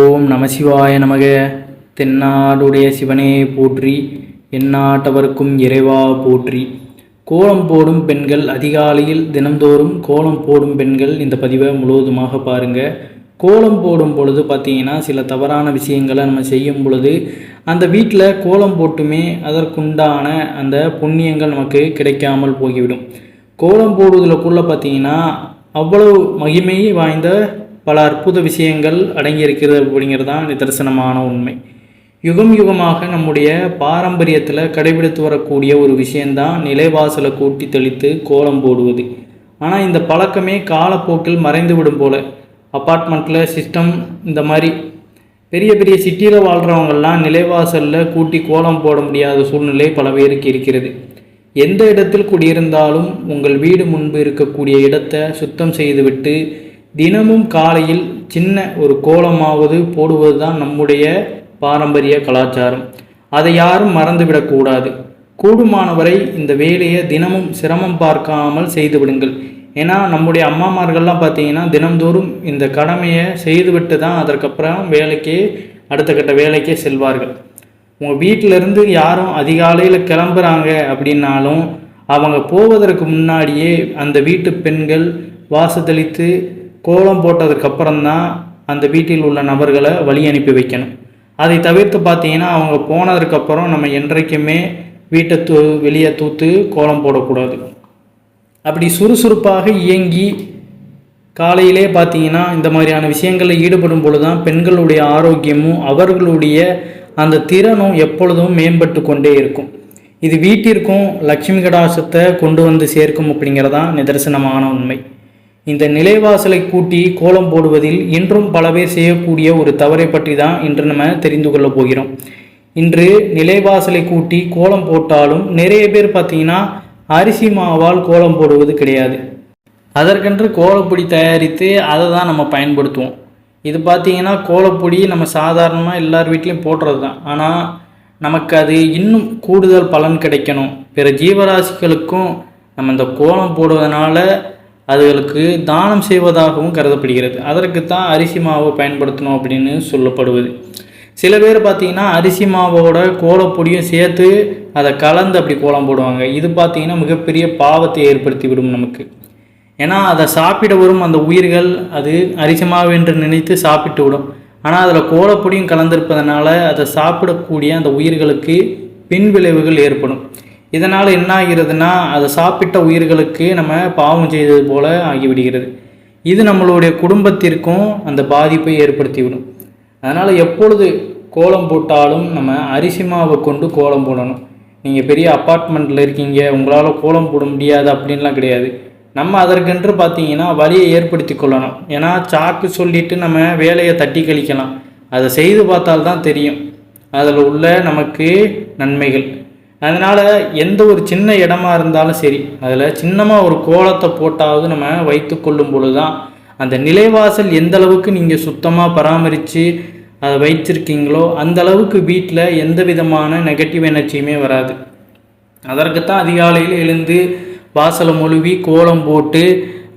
ஓம் நமசிவாய நமக. தென்னாடுடைய சிவனே போற்றி எந்நாட்டவர்க்கும் இறைவா போற்றி. கோலம் போடும் பெண்கள் அதிகாலையில் தினந்தோறும் கோலம் போடும் பெண்கள் இந்த பதிவை முழுவதுமாக பாருங்கள் கோலம் போடும் பொழுது பார்த்தீங்கன்னா சில தவறான விஷயங்களை நம்ம செய்யும் பொழுது அந்த வீட்டில் கோலம் போட்டுமே அதற்குண்டான அந்த புண்ணியங்கள் நமக்கு கிடைக்காமல் போய்விடும் கோலம் போடுவதில் குள்ளே பார்த்தீங்கன்னா அவ்வளவு மகிமை வாய்ந்த பல அற்புத விஷயங்கள் அடங்கியிருக்கிறது அப்படிங்கிறது தான் நிதர்சனமான உண்மை. யுகம் யுகமாக நம்முடைய பாரம்பரியத்தில் கடைபிடித்து வரக்கூடிய ஒரு விஷயந்தான் நிலைவாசலை கூட்டி தெளித்து கோலம் போடுவது. ஆனால் இந்த பழக்கமே காலப்போக்கில் மறைந்து விடும் போல. அப்பார்ட்மெண்ட்டில் சிஸ்டம் இந்த மாதிரி. பெரிய பெரிய சிட்டியில் வாழ்கிறவங்கெல்லாம் நிலைவாசலில் கூட்டி கோலம் போட முடியாத சூழ்நிலை பல பேருக்கு இருக்கிறது. எந்த இடத்தில் குடியிருந்தாலும் உங்கள் வீடு முன்பு இருக்கக்கூடிய இடத்தை சுத்தம் செய்துவிட்டு தினமும் காலையில் சின்ன ஒரு கோலமாவது போடுவது தான் நம்முடைய பாரம்பரிய கலாச்சாரம். அதை யாரும் மறந்துவிடக்கூடாது கூடுமானவரை இந்த வேலையை தினமும் சிரமம் பார்க்காமல் செய்து விடுங்கள். ஏன்னா நம்முடைய அம்மாமார்கள்லாம் பார்த்தீங்கன்னா தினம்தோறும் இந்த கடமையை செய்துவிட்டு தான் அதற்கப்புறம் வேலைக்கே அடுத்த கட்ட வேலைக்கே செல்வார்கள். உங்கள் வீட்டிலேருந்து யாரும் அதிகாலையில் கிளம்புறாங்க அப்படின்னாலும் அவங்க போவதற்கு முன்னாடியே அந்த வீட்டு பெண்கள் வாசத்தளித்து கோலம் போட்டதுக்கப்புறம் தான் அந்த வீட்டில் உள்ள நபர்களை வழி அனுப்பி வைக்கணும். அதை தவிர்த்து பார்த்தீங்கன்னா அவங்க போனதுக்கப்புறம் நம்ம என்றைக்குமே வீட்டை தூ வெளியே தூத்து கோலம் போடக்கூடாது. அப்படி சுறுசுறுப்பாக இயங்கி காலையிலே பார்த்தீங்கன்னா இந்த மாதிரியான விஷயங்களில் ஈடுபடும் பொழுது தான் பெண்களுடைய ஆரோக்கியமும் அவர்களுடைய அந்த திறனும் எப்பொழுதும் மேம்பட்டு கொண்டே இருக்கும். இது வீட்டிற்கும் லட்சுமி கடாசத்தை கொண்டு வந்து சேர்க்கும் அப்படிங்கிறதான் நிதர்சனமான உண்மை. இந்த நிலைவாசலை கூட்டி கோலம் போடுவதில் இன்றும் பல பேர் செய்யக்கூடிய ஒரு தவறை பற்றி தான் இன்று நம்ம தெரிந்து கொள்ளப் போகிறோம். இன்று நிலைவாசலை கூட்டி கோலம் போட்டாலும் நிறைய பேர் பார்த்தீங்கன்னா அரிசி மாவால் கோலம் போடுவது கிடையாது. அதற்கென்று கோலப்பொடி தயாரித்து அதை தான் நம்ம பயன்படுத்துவோம். இது பார்த்திங்கன்னா கோலப்பொடி நம்ம சாதாரணமாக எல்லார் வீட்லேயும் போடுறது தான். ஆனால் நமக்கு அது இன்னும் கூடுதல் பலன் கிடைக்கணும். பிற ஜீவராசிகளுக்கும் நம்ம இந்த கோலம் போடுவதனால அதுகளுக்கு தானம் செய்வதாகவும் கருதப்படுகிறது. அதற்கு தான் அரிசி மாவை பயன்படுத்தணும் அப்படின்னு சொல்லப்படுவது. சில பேர் பார்த்திங்கன்னா அரிசி மாவோட கோலப்பொடியும் சேர்த்து அதை கலந்து அப்படி கோலம் போடுவாங்க. இது பார்த்திங்கன்னா மிகப்பெரிய பாவத்தை ஏற்படுத்தி விடும் நமக்கு. ஏன்னா அதை சாப்பிட வரும் அந்த உயிர்கள் அது அரிசி மாவு என்று நினைத்து சாப்பிட்டு விடும். ஆனால் அதில் கோலப்பொடியும் கலந்திருப்பதனால அதை சாப்பிடக்கூடிய அந்த உயிர்களுக்கு பின் விளைவுகள் ஏற்படும். இதனால் என்ன ஆகிறதுனா அதை சாப்பிட்ட உயிர்களுக்கு நம்ம பாவம் செய்தது போல ஆகிவிடுகிறது. இது நம்மளுடைய குடும்பத்திற்கும் அந்த பாதிப்பை ஏற்படுத்திவிடும். அதனால் எப்பொழுது கோலம் போட்டாலும் நம்ம அரிசி மாவை கொண்டு கோலம் போடணும். நீங்கள் பெரிய அப்பார்ட்மெண்ட்டில் இருக்கீங்க உங்களால் கோலம் போட முடியாது அப்படின்லாம் கிடையாது. நம்ம அதற்கென்று பார்த்தீங்கன்னா வழியை ஏற்படுத்தி கொள்ளணும். ஏன்னா சாக்கு சொல்லிட்டு நம்ம வேலையை தட்டி கழிக்கலாம். அதை செய்து பார்த்தால்தான் தெரியும். அதில் உள்ள நமக்கு நன்மைகள். அதனால் எந்த ஒரு சின்ன இடமா இருந்தாலும் சரி அதில் சின்னமாக ஒரு கோலத்தை போட்டாவது நம்ம வைத்து கொள்ளும் பொழுது தான் அந்த நிலைவாசல் எந்த அளவுக்கு நீங்கள் சுத்தமாக பராமரித்து அதை வைத்திருக்கீங்களோ அந்த அளவுக்கு வீட்டில் எந்த விதமான நெகட்டிவ் எனர்ஜியுமே வராது. அதற்குத்தான் அதிகாலையில் எழுந்து வாசலை மொழுவி கோலம் போட்டு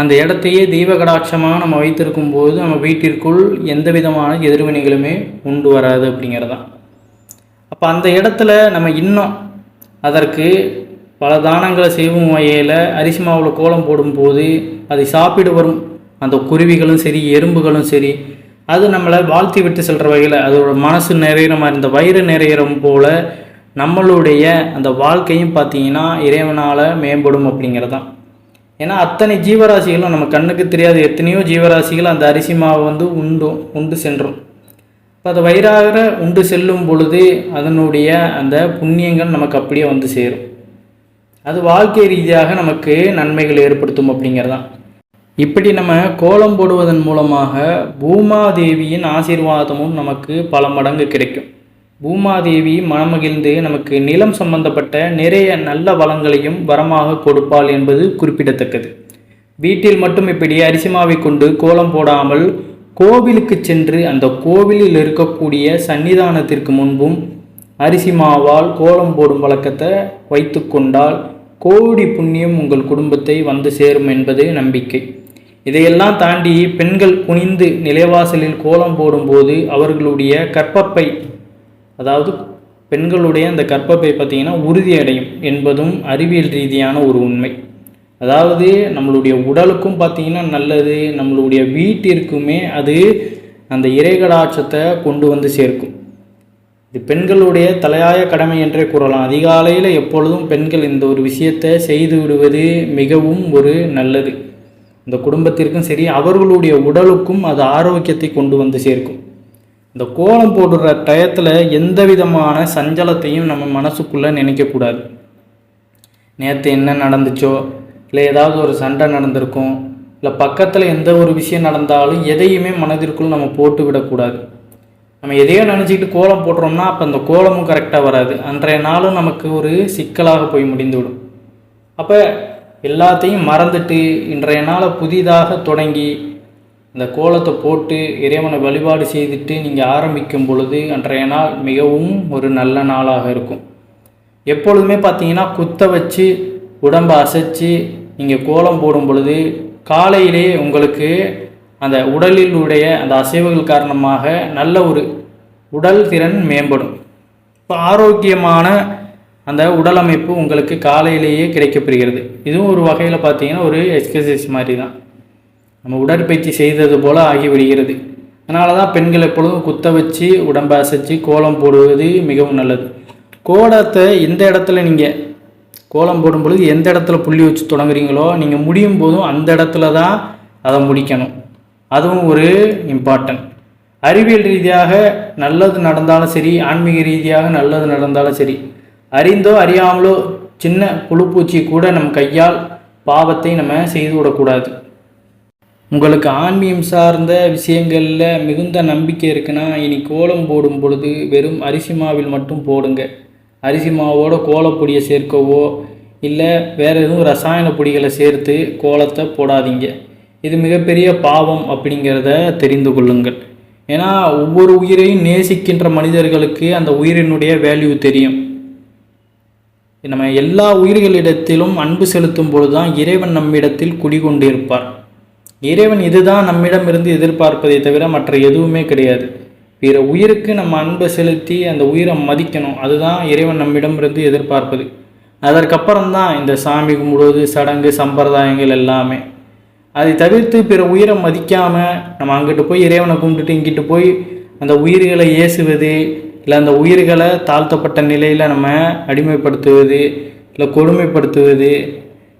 அந்த இடத்தையே தெய்வ கடாட்சமாக நம்ம வைத்திருக்கும் போது நம்ம வீட்டிற்குள் எந்த விதமான எதிர்வினைகளுமே உண்டு வராது அப்படிங்கிறதான். அப்போ அந்த இடத்துல நம்ம இன்னும் அதற்கு பல தானங்களை செய்வோம் வகையில் அரிசி மாவில் கோலம் போடும்போது அதை சாப்பிடு வரும் அந்த குருவிகளும் சரி எறும்புகளும் சரி அது நம்மளை வாழ்த்தி விட்டு செல்கிற வகையில் அதோட மனசு நிறையிற மாதிரி இந்த வயிறு நிறையிறம் போல் நம்மளுடைய அந்த வாழ்க்கையும் பார்த்தீங்கன்னா இறைவனால் மேம்படும் அப்படிங்கிறதான் ஏன்னா அத்தனை ஜீவராசிகளும் நம்ம கண்ணுக்கு தெரியாத எத்தனையோ ஜீவராசிகள் அந்த அரிசி மாவை வந்து உண்டும் உண்டு சென்றும். இப்போ அதை வயிறாக உண்டு செல்லும் பொழுது அதனுடைய அந்த புண்ணியங்கள் நமக்கு அப்படியே வந்து சேரும். அது வாழ்க்கை ரீதியாக நமக்கு நன்மைகள் ஏற்படுத்தும் அப்படிங்கிறதான். இப்படி நம்ம கோலம் போடுவதன் மூலமாக பூமாதேவியின் ஆசீர்வாதமும் நமக்கு பல மடங்கு கிடைக்கும். பூமாதேவி மனமகிழ்ந்து நமக்கு நிலம் சம்பந்தப்பட்ட நிறைய நல்ல வளங்களையும் வரமாக கொடுப்பாள் என்பது குறிப்பிடத்தக்கது. வீட்டில் மட்டும் இப்படி அரிசிமாவை கொண்டு கோலம் போடாமல் கோவிலுக்கு சென்று அந்த கோவிலில் இருக்கக்கூடிய சன்னிதானத்திற்கு முன்பும் அரிசி மாவால் கோலம் போடும் வழக்கத்தை வைத்து கொண்டால் கோடி புண்ணியம் உங்கள் குடும்பத்தை வந்து சேரும் என்பது நம்பிக்கை. இதையெல்லாம் தாண்டி பெண்கள் குனிந்து நிலைவாசலில் கோலம் போடும்போது அவர்களுடைய கற்பப்பை அதாவது பெண்களுடைய அந்த கற்பப்பை பார்த்திங்கன்னா உறுதியடையும் என்பதும் அறிவியல் ரீதியான ஒரு உண்மை. அதாவது நம்மளுடைய உடலுக்கும் பார்த்திங்கன்னா நல்லது நம்மளுடைய வீட்டிற்குமே அது அந்த இறைகடாட்சத்தை கொண்டு வந்து சேர்க்கும். இது பெண்களுடைய தலையாய கடமை என்றே கூறலாம். அதிகாலையில் எப்பொழுதும் பெண்கள் இந்த ஒரு விஷயத்தை செய்து விடுவது மிகவும் ஒரு நல்லது. இந்த குடும்பத்திற்கும் சரி அவர்களுடைய உடலுக்கும் அது ஆரோக்கியத்தை கொண்டு வந்து சேர்க்கும். இந்த கோலம் போடுற டயத்தில் எந்த விதமான சஞ்சலத்தையும் நம்ம மனசுக்குள்ளே நினைக்கக்கூடாது. நேற்று என்ன நடந்துச்சோ இல்லை ஏதாவது ஒரு சண்டை நடந்திருக்கும் இல்லை பக்கத்தில் எந்த ஒரு விஷயம் நடந்தாலும் எதையுமே மனதிற்குள் நம்ம போட்டு விடக்கூடாது. நம்ம எதையோ நினச்சிக்கிட்டு கோலம் போடுறோம்னா அப்போ அந்த கோலமும் கரெக்டாக வராது. அன்றைய நாளும் நமக்கு ஒரு சிக்கலாக போய் முடிந்துவிடும். அப்போ எல்லாத்தையும் மறந்துட்டு இன்றைய நாளை புதிதாக தொடங்கி இந்த கோலத்தை போட்டு இறைவனை வழிபாடு செய்துட்டு நீங்கள் ஆரம்பிக்கும் பொழுது அன்றைய நாள் மிகவும் ஒரு நல்ல நாளாக இருக்கும். எப்பொழுதுமே பார்த்தீங்கன்னா குத்த வச்சு உடம்பை அசைச்சு நீங்கள் கோலம் போடும் பொழுது காலையிலே உங்களுக்கு அந்த உடலில் உடைய அந்த அசைவுகள் காரணமாக நல்ல ஒரு உடல் திறன் மேம்படும். இப்போ ஆரோக்கியமான அந்த உடல் அமைப்பு உங்களுக்கு காலையிலேயே கிடைக்கப்பெறுகிறது இதுவும் ஒரு வகையில் பார்த்தீங்கன்னா ஒரு எக்ஸசைஸ் மாதிரி தான். நம்ம உடற்பயிற்சி செய்தது போல் ஆகிவிடுகிறது. அதனால தான் பெண்கள் எப்பொழுதும் குத்த வச்சு உடம்பை அசைச்சு கோலம் போடுவது மிகவும் நல்லது. கோலத்தை இந்த இடத்துல நீங்கள் கோலம் போடும் பொழுது எந்த இடத்துல புள்ளி வச்சு தொடங்குறீங்களோ நீங்கள் முடியும் போதும் அந்த இடத்துல தான் அதை முடிக்கணும். அதுவும் ஒரு இம்பார்ட்டன்ட் அறிவியல் ரீதியாக நல்லது நடந்தாலும் சரி ஆன்மீக ரீதியாக நல்லது நடந்தாலும் சரி அறிந்தோ அறியாமலோ சின்ன புழுப்பூச்சி கூட நம் கையால் பாவத்தை நம்ம செய்து விடக்கூடாது. உங்களுக்கு ஆன்மீகம் சார்ந்த விஷயங்களில் மிகுந்த நம்பிக்கை இருக்குன்னா இனி கோலம் போடும் பொழுது வெறும் அரிசி மாவில் மட்டும் போடுங்க. அரிசி மாவோட கோலப்பொடியை சேர்க்கவோ இல்லை வேறு எதுவும் ரசாயன பொடிகளை சேர்த்து கோலத்தை போடாதீங்க. இது மிகப்பெரிய பாவம் அப்படிங்கிறத தெரிந்து கொள்ளுங்கள். ஏன்னா ஒவ்வொரு உயிரையும் நேசிக்கின்ற மனிதர்களுக்கு அந்த உயிரினுடைய வேல்யூ தெரியும். நம்ம எல்லா உயிர்களிடத்திலும் அன்பு செலுத்தும் பொழுது தான் இறைவன் நம்மிடத்தில் குடிகொண்டிருப்பார். இறைவன் இதுதான் நம்மிடமிருந்து எதிர்பார்ப்பதை தவிர மற்ற எதுவுமே கிடையாது. பிற உயிருக்கு நம்ம அன்பை செலுத்தி அந்த உயிரை மதிக்கணும். அதுதான் இறைவன் நம்மிடமிருந்து எதிர்பார்ப்பது. அதற்கப்புறம் தான் இந்த சாமி கும்பிடுவது சடங்கு சம்பிரதாயங்கள் எல்லாமே. அதை தவிர்த்து பிற உயிரை மதிக்காமல் நம்ம அங்கிட்டு போய் இறைவனை கும்பிட்டுட்டு இங்கிட்டு போய் அந்த உயிர்களை ஏசுவது இல்லை அந்த உயிர்களை தாழ்த்தப்பட்ட நிலையில் நம்ம அடிமைப்படுத்துவது இல்லை கொடுமைப்படுத்துவது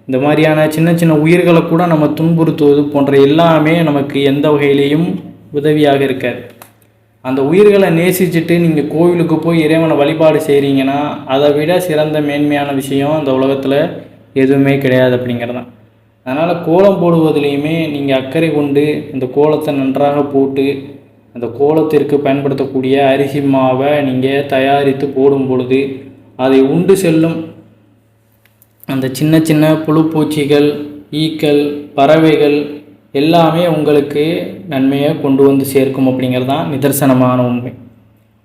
இந்த மாதிரியான சின்ன சின்ன உயிர்களை கூட நம்ம துன்புறுத்துவது போன்ற எல்லாமே நமக்கு எந்த வகையிலையும் உதவியாக இருக்காது. அந்த உயிர்களை நேசிச்சுட்டு நீங்கள் கோவிலுக்கு போய் இறைவனை வழிபாடு செய்கிறீங்கன்னா அதை விட சிறந்த மேன்மையான விஷயம் அந்த உலகத்தில் எதுவுமே கிடையாது அப்படிங்கிறது தான் அதனால் கோலம் போடுவதிலையுமே நீங்கள் அக்கறை கொண்டு இந்த கோலத்தை நன்றாக போட்டு அந்த கோலத்திற்கு பயன்படுத்தக்கூடிய அரிசி மாவை நீங்கள் தயாரித்து போடும் பொழுது அதை உண்டு செல்லும் அந்த சின்ன சின்ன புழுப்பூச்சிகள் ஈக்கள் பறவைகள் எல்லாமே உங்களுக்கு நன்மையை கொண்டு வந்து சேர்க்கும் அப்படிங்கிறது தான் நிதர்சனமான உண்மை.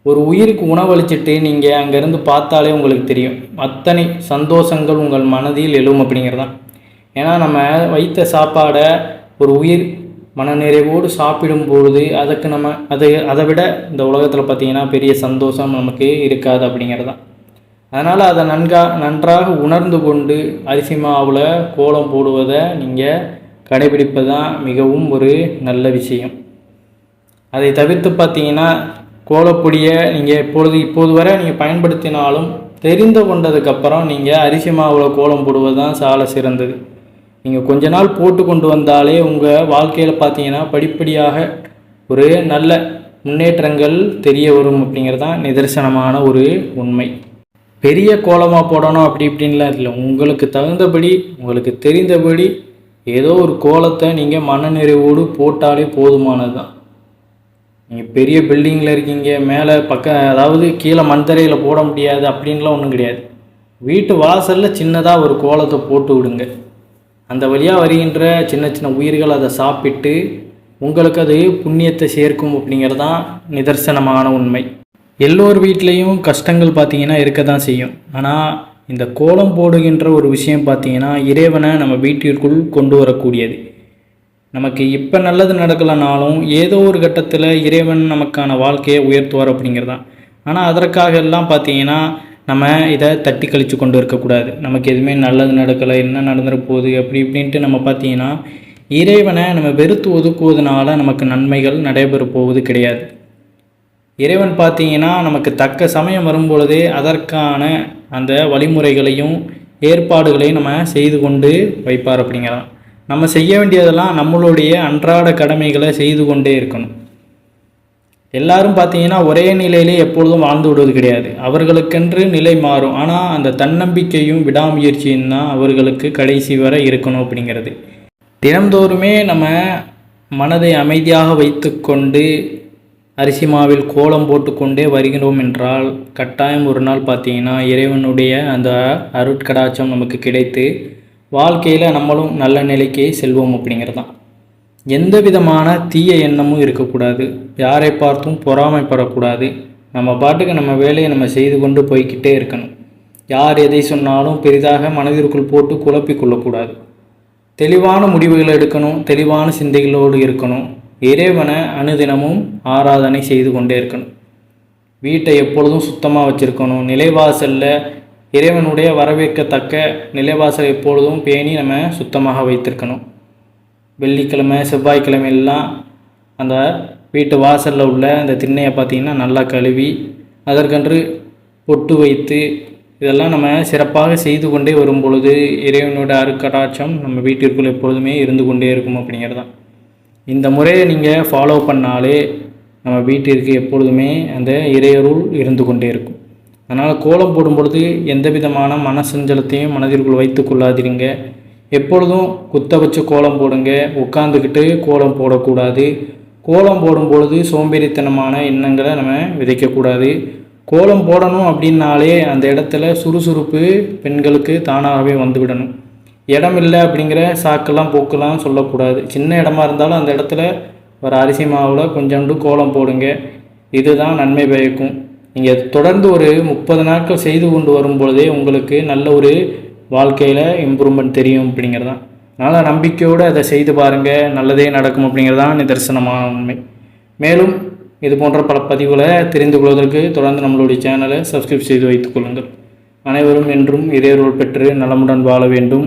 ஒரு உயிருக்கு உணவளிச்சிட்டு நீங்கள் அங்கேருந்து பார்த்தாலே உங்களுக்கு தெரியும். அத்தனை சந்தோஷங்கள் உங்கள் மனதில் எழும் அப்படிங்கிறது தான் ஏன்னா நம்ம வைத்த சாப்பாடை ஒரு உயிர் மனநிறைவோடு சாப்பிடும் பொழுது அதுக்கு நம்ம அதை அதை விட இந்த உலகத்தில் பார்த்திங்கன்னா பெரிய சந்தோஷம் நமக்கு இருக்காது அப்படிங்கிறது தான் அதனால் அதை நன்கா நன்றாக உணர்ந்து கொண்டு அரிசி மாவில் கோலம் போடுவதை நீங்கள் கடைபிடிப்பது தான் மிகவும் ஒரு நல்ல விஷயம். அதை தவிர்த்து பார்த்தீங்கன்னா கோலப்பொடியை நீங்கள் இப்பொழுது இப்போது வரை நீங்கள் பயன்படுத்தினாலும் தெரிந்து கொண்டதுக்கப்புறம் நீங்கள் அரிசி மாவில் கோலம் போடுவது தான் சால சிறந்தது. நீங்கள் கொஞ்ச நாள் போட்டு கொண்டு வந்தாலே உங்கள் வாழ்க்கையில் பார்த்தீங்கன்னா படிப்படியாக ஒரு நல்ல முன்னேற்றங்கள் தெரிய வரும் அப்படிங்கிறது தான் நிதர்சனமான ஒரு உண்மை. பெரிய கோலமாக போடணும் அப்படி இப்படின்லாம் இல்லை. உங்களுக்கு தகுந்தபடி உங்களுக்கு தெரிந்தபடி ஏதோ ஒரு கோலத்தை நீங்கள் மனநிறைவோடு போட்டாலே போதுமானது தான் நீங்கள் பெரிய பில்டிங்கில் இருக்கீங்க மேலே பக்க அதாவது கீழே மண்தரையில் போட முடியாது அப்படின்லாம் ஒன்றும் கிடையாது. வீட்டு வாசலில் சின்னதாக ஒரு கோலத்தை போட்டு விடுங்க. அந்த வழியாக வருகின்ற சின்ன சின்ன உயிர்கள் அதை சாப்பிட்டு உங்களுக்கு அது புண்ணியத்தை சேர்க்கும் அப்படிங்கிறது தான் நிதர்சனமான உண்மை. எல்லோர் வீட்லேயும் கஷ்டங்கள் பார்த்தீங்கன்னா இருக்க தான் செய்யும். ஆனால் இந்த கோலம் போடுகின்ற ஒரு விஷயம் பார்த்தீங்கன்னா இறைவனை நம்ம வீட்டிற்குள் கொண்டு வரக்கூடியது. நமக்கு இப்போ நல்லது நடக்கலைனாலும் ஏதோ ஒரு கட்டத்தில் இறைவன் நமக்கான வாழ்க்கையை உயர்த்துவார் அப்படிங்கிறது தான் ஆனால் அதற்காக எல்லாம் பார்த்தீங்கன்னா நம்ம இதை தட்டி கழித்து கொண்டு இருக்கக்கூடாது. நமக்கு எதுவுமே நல்லது நடக்கலை என்ன நடந்துட போகுது அப்படி இப்படின்ட்டு நம்ம பார்த்தீங்கன்னா இறைவனை நம்ம வெறுத்து ஒதுக்குவதனால நமக்கு நன்மைகள் நடைபெற போவது கிடையாது. இறைவன் பார்த்தீங்கன்னா நமக்கு தக்க சமயம் வரும்பொழுதே அதற்கான அந்த வழிமுறைகளையும் ஏற்பாடுகளையும் நம்ம செய்து கொண்டு வைப்பார் அப்படிங்கிறான் நம்ம செய்ய வேண்டியதெல்லாம் நம்மளுடைய அன்றாட கடமைகளை செய்து கொண்டே இருக்கணும். எல்லாரும் பார்த்தீங்கன்னா ஒரே நிலையிலே எப்பொழுதும் வாழ்ந்து விடுவது கிடையாது. அவர்களுக்கென்று நிலை மாறும். ஆனால் அந்த தன்னம்பிக்கையும் விடாமுயற்சியும் தான் அவர்களுக்கு கடைசி வரை இருக்கணும் அப்படிங்கிறது. தினந்தோறுமே நம்ம மனதை அமைதியாக வைத்து கொண்டு அரிசி மாவில் கோலம் போட்டுக்கொண்டே வருகிறோம் என்றால் கட்டாயம் ஒரு நாள் பார்த்தீங்கன்னா இறைவனுடைய அந்த அருட்கடாச்சம் நமக்கு கிடைத்து வாழ்க்கையில் நம்மளும் நல்ல நிலைக்கு செல்வோம் அப்படிங்கிறது தான் எந்த விதமான தீய எண்ணமும் இருக்கக்கூடாது. யாரை பார்த்தும் பொறாமைப்படக்கூடாது நம்ம பாட்டுக்கு நம்ம வேலையை நம்ம செய்து கொண்டு போய்கிட்டே இருக்கணும். யார் எதை சொன்னாலும் பெரிதாக மனதிற்குள் போட்டு குழப்பிக் கொள்ளக்கூடாது. தெளிவான முடிவுகளை எடுக்கணும் தெளிவான சிந்தைகளோடு இருக்கணும். இறைவனை அனுதினமும் ஆராதனை செய்து கொண்டே இருக்கணும். வீட்டை எப்பொழுதும் சுத்தமாக வச்சுருக்கணும். நிலைவாசலில் இறைவனுடைய வரவேற்கத்தக்க நிலைவாசல் எப்பொழுதும் பேணி நம்ம சுத்தமாக வைத்திருக்கணும். வெள்ளிக்கிழமை செவ்வாய்க்கிழமை எல்லாம் அந்த வீட்டு வாசலில் உள்ள அந்த திண்ணையை பார்த்திங்கன்னா நல்லா கழுவி அதற்கென்று பொட்டு வைத்து இதெல்லாம் நம்ம சிறப்பாக செய்து கொண்டே வரும் பொழுது இறைவனோட அருக்கடாட்சம் நம்ம வீட்டிற்குள் எப்பொழுதுமே இருந்து கொண்டே இருக்கும் அப்படிங்கிறது தான் இந்த முறையை நீங்கள் ஃபாலோ பண்ணாலே நம்ம வீட்டிற்கு எப்பொழுதுமே அந்த இறையருள் இருந்து கொண்டே இருக்கும். அதனால் கோலம் போடும் பொழுது எந்த விதமான மனசஞ்சலத்தையும் மனதிற்குள் வைத்து கொள்ளாதிருங்க எப்பொழுதும் குத்த வச்சு கோலம் போடுங்க. உட்காந்துக்கிட்டு கோலம் போடக்கூடாது. கோலம் போடும் பொழுது சோம்பேறித்தனமான எண்ணங்களை நம்ம விதைக்கக்கூடாது. கோலம் போடணும் அப்படின்னாலே அந்த இடத்துல சுறுசுறுப்பு பெண்களுக்கு தானாகவே வந்துவிடணும். இடம் இல்லை அப்படிங்கிற சாக்கெல்லாம் போக்கெல்லாம் சொல்லக்கூடாது. சின்ன இடமா இருந்தாலும் அந்த இடத்துல ஒரு அரிசி மாவில் கொஞ்சோண்டு கோலம் போடுங்க. இதுதான் நன்மை பயக்கும். நீங்கள் தொடர்ந்து ஒரு முப்பது நாட்கள் செய்து கொண்டு வரும் பொழுதே உங்களுக்கு நல்ல ஒரு வாழ்க்கையில் இம்ப்ரூவ்மெண்ட் தெரியும் அப்படிங்கிறதான். அதனால் நம்பிக்கையோடு அதை செய்து பாருங்கள் நல்லதே நடக்கும் அப்படிங்கிறதான் நிதர்சனமான உண்மை. மேலும் இது போன்ற பல பதிவுகளை தெரிந்து கொள்வதற்கு தொடர்ந்து நம்மளுடைய சேனலை சப்ஸ்கிரைப் செய்து வைத்துக் கொள்ளுங்கள். அனைவரும் என்றும் இதேரோல் பெற்று நலமுடன் வாழ வேண்டும்.